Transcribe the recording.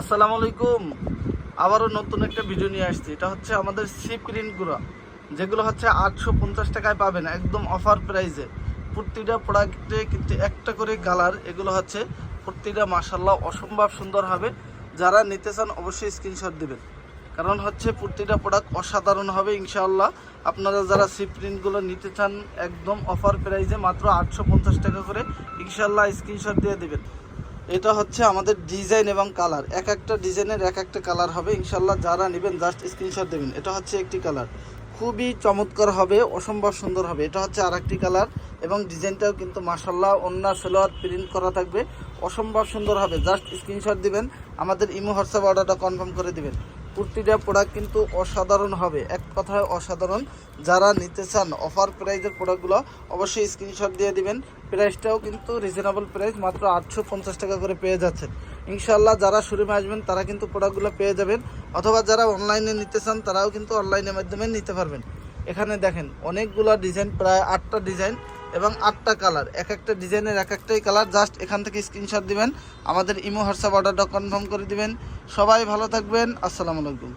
আসসালামু আলাইকুম। আবারও নতুন একটা ভিডিও নিয়ে আসছি। এটা হচ্ছে আমাদের সি প্রিন্টগুলো যেগুলো হচ্ছে আটশো পঞ্চাশ টাকায় পাবেন, একদম অফার প্রাইসে প্রতিটা প্রোডাক্টে কিন্তু একটা করে কালার এগুলো হচ্ছে প্রতিটা মাসাল্লাহ অসম্ভব সুন্দর হবে। যারা নিতে চান অবশ্যই স্ক্রিনশট দেবেন। কারণ হচ্ছে প্রতিটা প্রোডাক্ট অসাধারণ হবে ইনশাআল্লাহ। আপনারা যারা সি প্রিন্টগুলো নিতে চান, একদম অফার প্রাইসে মাত্র আটশো পঞ্চাশ টাকা করে, ইনশাআল্লাহ স্ক্রিনশট দিয়ে দেবেন। এটা হচ্ছে আমাদের ডিজাইন এবং কালার। এক একটা ডিজাইনের এক একটা কালার হবে। ইনশাল্লাহ যারা নেবেন, জাস্ট স্ক্রিনশট দেবেন। এটা হচ্ছে একটি কালার। খুবই চমৎকার হবে, অসম্ভব সুন্দর হবে। এটা হচ্ছে আর একটি কালার এবং ডিজাইনটাও কিন্তু মাসাল্লাহ অন্য সেলোয়ার প্রিন্ট করা থাকবে। অসম্ভব সুন্দর হবে। জাস্ট স্ক্রিনশট দিবেন। আমাদের ইমো হোয়াটসঅ্যাপ অর্ডারটা কনফার্ম করে দিবেন। প্রতিটা প্রোডাক্ট কিন্তু অসাধারণ হবে। এক কথায় অসাধারণ। যারা নিতে চান অফার প্রাইজের প্রোডাক্টগুলো অবশ্যই স্ক্রিনশট দিয়ে দিবেন। প্রাইসটাও কিন্তু রিজনেবল প্রাইস মাত্র আটশো পঞ্চাশ টাকা করে পেয়ে যাচ্ছেন। ইনশাল্লাহ যারা শোরুমে আসবেন, তারা কিন্তু প্রোডাক্টগুলো পেয়ে যাবেন। অথবা যারা অনলাইনে নিতে চান, তারাও কিন্তু অনলাইনের মাধ্যমে নিতে পারবেন। এখানে দেখেন, অনেকগুলো ডিজাইন প্রায় আটটা ডিজাইন এবং আটটা কালার, এক একটা ডিজাইনের এক একটাই কালার। জাস্ট এখান থেকে স্ক্রিনশট দিবেন, আমাদের ইমো, হোয়াটসঅ্যাপ অর্ডারটা কনফার্ম করে দিবেন। সবাই ভালো থাকবেন, আসসালামু আলাইকুম।